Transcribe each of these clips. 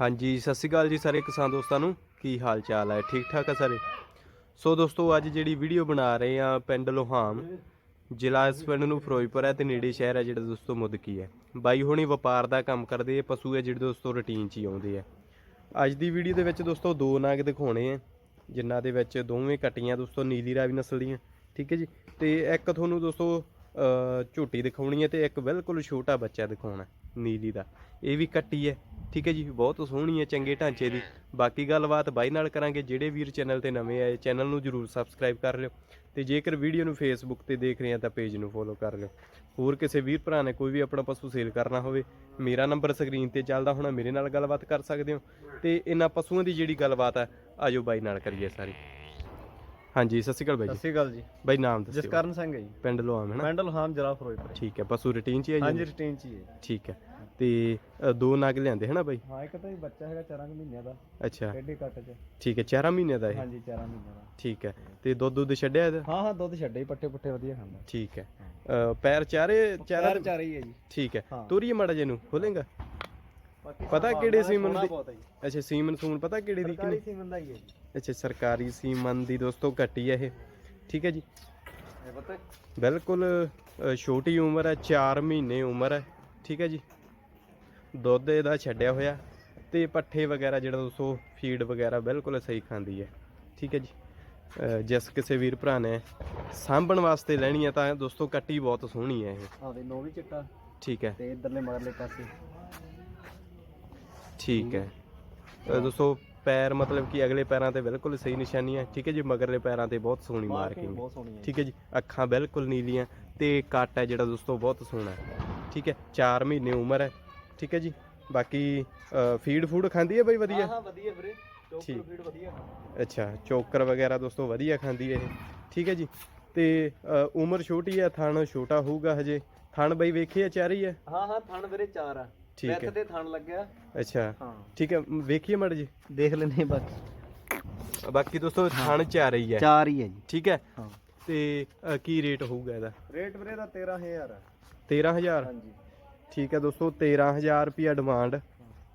ਹਾਂਜੀ ਸਤਿ ਸ਼੍ਰੀ ਅਕਾਲ ਜੀ ਸਾਰੇ ਕਿਸਾਨ ਦੋਸਤਾਂ ਨੂੰ। ਕੀ ਹਾਲ ਚਾਲ ਹੈ? ਠੀਕ ਠਾਕ ਆ ਸਾਰੇ? ਸੋ ਦੋਸਤੋ ਅੱਜ ਜਿਹੜੀ ਵੀਡੀਓ ਬਣਾ ਰਹੇ ਆ ਪਿੰਡ ਲੋਹਾਮ ਜ਼ਿਲ੍ਹਾ ਇਸ ਪਿੰਡ ਨੂੰ ਫਿਰੋਜ਼ਪੁਰ ਹੈ ਤੇ ਨੇੜੇ ਸ਼ਹਿਰ ਹੈ ਜਿਹੜਾ ਦੋਸਤੋ ਮੁਦਕੀ ਹੈ। ਬਾਈ ਹੁਣੀ ਵਪਾਰ ਦਾ ਕੰਮ ਕਰਦੇ ਆ ਪਸ਼ੂ ਹੈ ਜਿਹੜੇ ਦੋਸਤੋ ਰੁਟੀਨ 'ਚ ਹੀ ਆਉਂਦੇ ਆ। ਅੱਜ ਦੀ ਵੀਡੀਓ ਦੇ ਵਿੱਚ ਦੋਸਤੋ ਦੋ ਨਾਗ ਦਿਖਾਉਣੇ ਆ ਜਿਨ੍ਹਾਂ ਦੇ ਵਿੱਚ ਦੋਵੇਂ ਕਟੀਆਂ ਦੋਸਤੋ ਨੀਲੀ ਰਾਵੀ ਨਸਲ ਦੀਆਂ ਠੀਕ ਹੈ ਜੀ? ਤੇ ਇੱਕ ਤੁਹਾਨੂੰ ਦੋਸਤੋ ਅ, ਝੋਟੀ ਦਿਖਾਉਣੀ ਹੈ ਤੇ ਇੱਕ ਬਿਲਕੁਲ ਛੋਟਾ ਬੱਚਾ ਦਿਖਾਉਣਾ ਨੀਲੀ ਦਾ। ਇਹ ਵੀ ਕੱਟੀ ਹੈ। ਠੀਕ ਹੈ ਜੀ ਬਹੁਤ ਸੋਹਣੀ ਹੈ ਚੰਗੇ ਢਾਂਚੇ ਦੀ। ਬਾਕੀ ਗੱਲਬਾਤ ਬਾਈ ਨਾਲ ਕਰਾਂਗੇ ਜਿਹੜੇ ਵੀਰ ਚੈਨਲ ਤੇ ਨਵੇਂ ਆਏ ਚੈਨਲ ਨੂੰ ਜਰੂਰ ਸਬਸਕ੍ਰਾਈਬ ਕਰ ਲਿਓ ਤੇ ਜੇਕਰ ਵੀਡੀਓ ਨੂੰ ਫੇਸਬੁੱਕ ਤੇ ਦੇਖ ਰਹੇ ਆ ਤਾਂ ਪੇਜ ਨੂੰ ਫੋਲੋ ਕਰ ਲਿਓ। ਹੋਰ ਕਿਸੇ ਵੀਰ ਭਰਾ ਨੇ ਕੋਈ ਵੀ ਆਪਣਾ ਪਸ਼ੂ ਸੇਲ ਕਰਨਾ ਹੋਵੇ ਮੇਰਾ ਨੰਬਰ ਸਕਰੀਨ ਤੇ ਚੱਲਦਾ ਹੋਣਾ ਮੇਰੇ ਨਾਲ ਗੱਲਬਾਤ ਕਰ ਸਕਦੇ ਹੋ ਤੇ ਇਹਨਾਂ ਪਸ਼ੂਆਂ ਦੀ ਜਿਹੜੀ ਗੱਲਬਾਤ ਹੈ ਆਜੋ ਬਾਈ ਨਾਲ ਕਰੀਏ ਸਾਰੀ। ਹਾਂਜੀ ਸਤਿ ਸ਼੍ਰੀ ਅਕਾਲ ਬਾਈ ਸਤਿ ਜੀ ਸ਼੍ਰੀ ਅਕਾਲ ਜੀ। ਬਾਈ ਨਾਮ ਦੱਸਿਓ। ਜਸਕਰਨ ਸਿੰਘ ਹੈ ਜੀ। ਪਿੰਡ ਲੋਆਮ ਹੈ ਨਾ? ਮੈਂਡਲ ਹਾਮ ਜਰਾ ਫਿਰੋਜ਼ਪੁਰ। ਠੀਕ ਹੈ ਪਸ਼ੂ ਰੂਟੀਨ ਚ ਹੀ ਹੈ ਹਾਂਜੀ ਜੀ ਰੂਟੀਨ ਚ ਹੀ ਹੈ। ਠੀਕ ਹੈ। ਤੇ ਅ, ਦੋ ਨਗ ਲਿਆਂਦੇ ਹੈ ਨਾ ਬਾਈ? ਹਾਂ ਇੱਕ ਤਾਂ ਹੀ ਬੱਚਾ ਹੈਗਾ 4 ਮਹੀਨਿਆਂ ਦਾ। ਅੱਛਾ। ਐਡੀ ਕੱਟ ਚ। ਠੀਕ ਹੈ 4 ਮਹੀਨੇ ਦਾ ਇਹ? ਹਾਂਜੀ 4 ਮਹੀਨਿਆਂ ਦਾ। ਠੀਕ ਹੈ। ਤੇ ਦੁੱਧ ਦੁੱਧ ਛੱਡਿਆ ਇਹਦਾ? ਹਾਂ ਹਾਂ ਦੁੱਧ ਛੱਡੇ ਪੱਠੇ ਪੁੱਠੇ ਵਧੀਆ ਖਾਂਦਾ। ਠੀਕ ਹੈ। ਅ, ਪੈਰ ਚਾਰੇ ਚਾਰਾ ਚਾਰ ਚਾਰ ਹੀ ਹੈ ਜੀ। ਠੀਕ ਹੈ। ਹਾਂ। ਤੋਰੀਏ ਮੜਾ ਜੇ ਨੂੰ ਖੋਲੇਗਾ? ਬਾਕੀ ਪਤਾ ਕਿਹੜੇ ਸੀਮਨ ਦੀ? ਅੱਛਾ ਸੀਮਨ ਸੂਨ ਪਤਾ ਕਿਹੜੀ ਦੀ ਕਿ ਨਹੀਂ? ਸੀਮਨ ਦਾ ਹੀ ਹੈ ਜੀ। ਅੱਛਾ ਸਰਕਾਰੀ ਸੀਮਨ ਦੀ ਦੋਸਤੋ ਘੱਟੀ ਹੈ ਇਹ। ਠੀਕ ਹੈ ਜੀ। ਇਹ ਪਤਾ ਬਿਲਕੁਲ ਅ, ਛੋਟੀ ਉਮਰ ਹੈ 4 ਮਹੀਨੇ ਉਮਰ ਹੈ। ਠੀਕ ਹੈ ਜੀ। ਦੁੱਧ ਇਹਦਾ ਛੱਡਿਆ ਹੋਇਆ ਤੇ ਪੱਠੇ ਵਗੈਰਾ ਜਿਹੜਾ ਦੋਸਤੋ ਫੀਡ ਵਗੈਰਾ ਬਿਲਕੁਲ ਸਹੀ ਖਾਂਦੀ ਹੈ। ਠੀਕ ਹੈ ਜੀ। ਜਿਸ ਕਿਸੇ ਵੀਰ ਭਰਾ ਨੇ ਸਾਂਭਣ ਵਾਸਤੇ ਲੈਣੀ ਹੈ ਤਾਂ ਦੋਸਤੋ ਕੱਟੀ ਬਹੁਤ ਸੋਹਣੀ ਹੈ ਇਹ। ਵੀ ਚਿੱਟਾ। ਠੀਕ ਹੈ। ਤੇ ਇਧਰਲੇ ਮਗਰਲੇ ਪਾਸੇ। ਠੀਕ ਹੈ। ਦੋਸਤੋ ਪੈਰ ਮਤਲਬ ਕਿ ਅਗਲੇ ਪੈਰਾਂ ਤੇ ਬਿਲਕੁਲ ਸਹੀ ਨਿਸ਼ਾਨੀ ਹੈ। ਠੀਕ ਹੈ ਜੀ ਮਗਰਲੇ ਪੈਰਾਂ ਤੇ ਬਹੁਤ ਸੋਹਣੀ ਮਾਰਕਿੰਗ ਠੀਕ ਹੈ ਜੀ ਅੱਖਾਂ ਬਿਲਕੁਲ ਨੀਲੀਆਂ ਤੇ ਕੱਟ ਹੈ ਜਿਹੜਾ ਦੋਸਤੋ ਬਹੁਤ ਸੋਹਣਾ ਠੀਕ ਹੈ 4 ਮਹੀਨੇ ਉਮਰ ਹੈ। ਠੀਕ ਹੈ ਜੀ। ਬਾਕੀ ਫੀਡ ਫੂਡ ਖਾਂਦੀ ਹੈ ਬਈ ਹਾਂ ਵਧੀਆ? ਹਾਂ ਵਧੀਆ ਵੀਰੇ। ਚੋਕਰ। ਫੀਡ ਵਧੀਆ। ਅੱਛਾ ਚੋਕਰ ਵਗੈਰਾ ਦੋਸਤੋ ਵਧੀਆ ਖਾਂਦੀ ਹੈ ਇਹ। ਠੀਕ ਹੈ ਜੀ। ਤੇ ਉਮਰ ਛੋਟੀ ਹੈ ਥਣ ਛੋਟਾ ਹੋਊਗਾ ਹਜੇ। ਥਣ ਬਈ ਵੇਖਿਆ ਚਾਰੀ ਹੈ ਹਾਂ ਹਾਂ ਥਣ ਵੀਰੇ ਚਾਰ ਆ। ਠੀਕ ਹੈ। ਤੇ ਥਣ ਲੱਗਿਆ। ਅੱਛਾ। ਹਾਂ। ਠੀਕ ਹੈ ਵੇਖੀਏ ਮੜ ਜੀ। ਦੇਖ ਲੈਨੇ ਬਸ ਬਾਕੀ। ਦੋਸਤੋ ਥਣ ਚਾਰ ਹੀ ਹੈ ਚਾਰ ਹੀ ਹੈ ਜੀ। ਠੀਕ ਹੈ। ਹਾਂ। ਤੇ ਕੀ ਰੇਟ ਹੋਊਗਾ ਇਹਦਾ? ਰੇਟ ਵੀਰੇ ਦਾ 13000 ਆ। 13000 ਹਾਂਜੀ। ਠੀਕ ਹੈ ਦੋਸਤੋ 13000 ਰੁਪਿਆ ਡਿਮਾਂਡ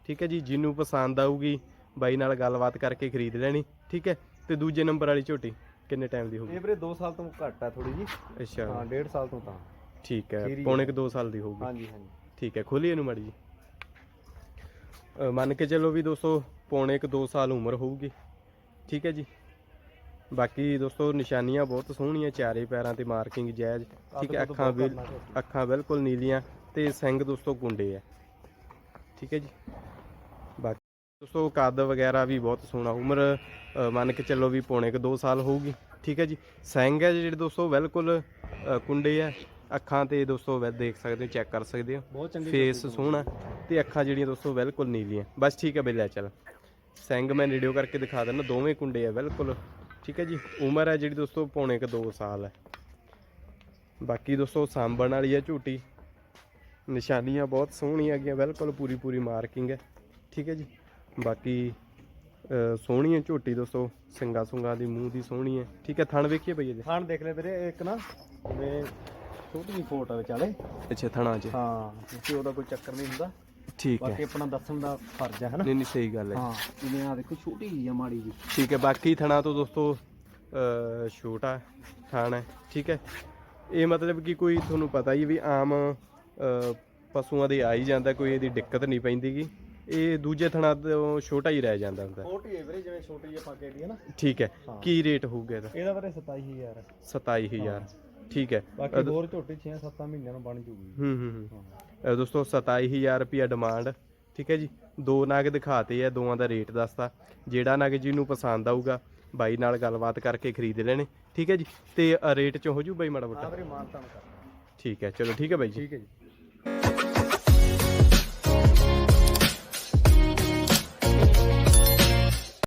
ਠੀਕ ਹੈ ਜੀ ਜਿਹਨੂੰ ਪਸੰਦ ਆਊਗੀ ਬਾਈ ਨਾਲ ਗੱਲਬਾਤ ਕਰਕੇ ਖਰੀਦ ਲੈਣੀ। ਠੀਕ ਹੈ ਤੇ ਦੂਜੇ ਨੰਬਰ ਵਾਲੀ ਝੋਟੀ ਕਿੰਨੇ ਟਾਈਮ ਦੀ ਹੋਊਗੀ? ਇਹ ਵੀਰੇ 2 ਸਾਲ ਤੋਂ ਘੱਟ ਆ ਥੋੜੀ ਜੀ ਅੱਛਾ। ਹਾਂ 1.5 ਸਾਲ ਤੋਂ ਤਾਂ। ਠੀਕ ਹੈ ਪੌਣੇ ਕੁ 2 ਸਾਲ ਦੀ ਹੋਊਗੀ। ਹਾਂਜੀ ਹਾਂਜੀ। ਠੀਕ ਹੈ ਖੋਲੀ ਇਹਨੂੰ ਮਾੜੀ ਜੀ ਮੰਨ ਕੇ ਚੱਲੋ ਵੀ ਦੋਸਤੋ ਪੌਣੇ ਕੁ 2 ਸਾਲ ਉਮਰ ਹੋਊਗੀ। ਠੀਕ ਹੈ ਜੀ। ਬਾਕੀ ਦੋਸਤੋ ਨਿਸ਼ਾਨੀਆਂ ਬਹੁਤ ਸੋਹਣੀਆਂ ਚਾਰੇ ਪੈਰਾਂ ਤੇ ਮਾਰਕਿੰਗ ਜਾਇਜ਼। ਠੀਕ ਹੈ ਅੱਖਾਂ ਝੋਟੀ। ਅੱਖਾਂ ਬਿਲਕੁਲ ਨੀਲੀਆਂ। ਤੇ ਸਿੰਘ ਦੋਸਤੋ ਗੁੰਡੇ ਆ। ਠੀਕ ਹੈ ਜੀ? ਬਾਕੀ ਦੋਸਤੋ ਕੱਦ ਵਗੈਰਾ ਵੀ ਬਹੁਤ ਸੋਹਣਾ। ਉਮਰ ਮੰਨ ਕੇ ਚੱਲੋ ਵੀ ਪੌਣੇ ਕੁ 2 ਸਾਲ ਹੋਊਗੀ। ਠੀਕ ਹੈ ਜੀ? ਸਿੰਘ ਹੈ ਜਿਹੜੇ ਦੋਸਤੋ ਬਿਲਕੁਲ ਕੁੰਡੇ ਆ। ਅੱਖਾਂ ਤੇ ਦੋਸਤੋ ਵੈ ਦੇਖ ਸਕਦੇ ਹੋ ਚੈੱਕ ਕਰ ਸਕਦੇ ਹੋ। ਬਹੁਤ ਚੰਗੀ ਫੇਸ ਸੋਹਣਾ ਤੇ ਅੱਖਾਂ ਜਿਹੜੀਆਂ ਦੋਸਤੋ ਬਿਲਕੁਲ ਨੀਲੀਆਂ। ਬਸ ਠੀਕ ਹੈ ਬਈ ਲੈ ਚੱਲ। ਸਿੰਘ ਮੈਂ ਵੀਡੀਓ ਕਰਕੇ ਦਿਖਾ ਦਿੰਦਾ ਦੋਵੇਂ ਕੁੰਡੇ ਆ ਬਿਲਕੁਲ। ਠੀਕ ਹੈ ਜੀ? ਉਮਰ ਹੈ ਜਿਹੜੀ ਦੋਸਤੋ ਪੌਣੇ ਕੁ 2 ਸਾਲ ਹੈ। ਬਾਕੀ ਦੋਸਤੋ ਸਾਂਭਣ ਵਾਲੀ ਹੈ ਝੂਟੀ। ਨਿਸ਼ਾਨੀਆਂ ਬਹੁਤ ਸੋਹਣੀਆਂ ਹੈਗੀਆਂ ਬਿਲਕੁਲ ਪੂਰੀ ਪੂਰੀ ਮਾਰਕਿੰਗ ਹੈ। ਠੀਕ ਹੈ ਜੀ। ਬਾਕੀ ਸੋਹਣੀ ਹੈ ਝੋਟੀ ਦੋਸਤੋ ਸਿੰਗਾ ਸੁੰਗਾ ਦੀ ਮੂੰਹ ਦੀ ਸੋਹਣੀ ਹੈ। ਠੀਕ ਹੈ ਥਣ ਵੇਖੀਏ ਬਈ ਇਹਦੇ। ਥਣ ਦੇਖ ਲੈ ਵੀਰੇ ਇੱਕ ਨਾ ਜਿਵੇਂ ਛੋਟੀ ਜਿਹੀ ਫੋਟ ਆ ਵਿਚਾਲੇ ਅੱਛਾ ਥਣਾ 'ਚ। ਹਾਂ ਕਿਉਂਕਿ ਉਹਦਾ ਕੋਈ ਚੱਕਰ ਨਹੀਂ ਹੁੰਦਾ। ਠੀਕ ਹੈ। ਬਾਕੀ ਆਪਣਾ ਦੱਸਣ ਦਾ ਫਰਜ਼ ਹੈ ਹਨਾ ਨਹੀਂ ਨਹੀਂ ਸਹੀ ਗੱਲ ਹੈ। ਹਾਂ ਜਿਵੇਂ ਆ ਦੇਖੋ ਛੋਟੀ ਜਿਹੀ ਆ ਮਾੜੀ ਜੀ ਠੀਕ ਹੈ ਬਾਕੀ ਥਣਾ ਤੋਂ ਦੋਸਤੋ ਛੋਟਾ ਥਣ ਹੈ। ਠੀਕ ਹੈ। ਇਹ ਮਤਲਬ ਕਿ ਕੋਈ ਤੁਹਾਨੂੰ ਪਤਾ ਹੀ ਵੀ ਆਮ ਪਸ਼ੂਆਂ ਦੇ ਆ ਹੀ ਜਾਂਦਾ ਕੋਈ ਇਹਦੀ ਦਿੱਕਤ ਨਹੀਂ ਪੈਂਦੀਗੀ। ਇਹ ਦੂਜੇ ਥਣਾ ਤੋਂ ਛੋਟਾ ਹੀ ਰਹਿ ਜਾਂਦਾ ਹੁੰਦਾ। ਛੋਟੀ ਹੈ ਵੀਰੇ ਜਿਵੇਂ ਛੋਟੀ ਜਿਹੀ ਆਪਾਂ ਕਹਿ ਹੈ ਨਾ। ਠੀਕ ਹੈ। ਹਾਂ। ਕੀ ਰੇਟ ਹੋਊਗਾ ਇਹਦਾ? ਇਹਦਾ ਵੀਰੇ 27000 27000 ਠੀਕ ਹੈ। ਬਾਕੀ ਹੋਰ ਝੋਟੀ 6-7 ਮਹੀਨਿਆਂ ਨੂੰ ਬਣ ਜੂਗੀ। ਹੂੰ ਹੂੰ ਹੂੰ। ਅ, ਦੋਸਤੋ 27000 ਰੁਪਿਆ ਡਿਮਾਂਡ ਠੀਕ ਹੈ ਜੀ। ਦੋ ਨਗ ਦਿਖਾਤੇ ਆ ਦੋਵਾਂ ਦਾ ਰੇਟ ਦੱਸਤਾ। ਜਿਹੜਾ ਨਗ ਜਿਹਨੂੰ ਪਸੰਦ ਆਊਗਾ ਬਾਈ ਨਾਲ ਗੱਲਬਾਤ ਕਰਕੇ ਖਰੀਦ ਲੈਣੇ। ਠੀਕ ਹੈ ਜੀ। ਤੇ ਰੇਟ ਚ ਹੋ ਜੂ ਬਾਈ ਮਾੜਾ ਮੋਟਾ? ਵੀਰੇ ਮਾਨਤਾਨ ਕਰ। ਠੀਕ ਹੈ। ਚਲੋ ਠੀਕ ਹੈ ਬਾਈ ਜੀ। ਠੀਕ ਹੈ ਜੀ।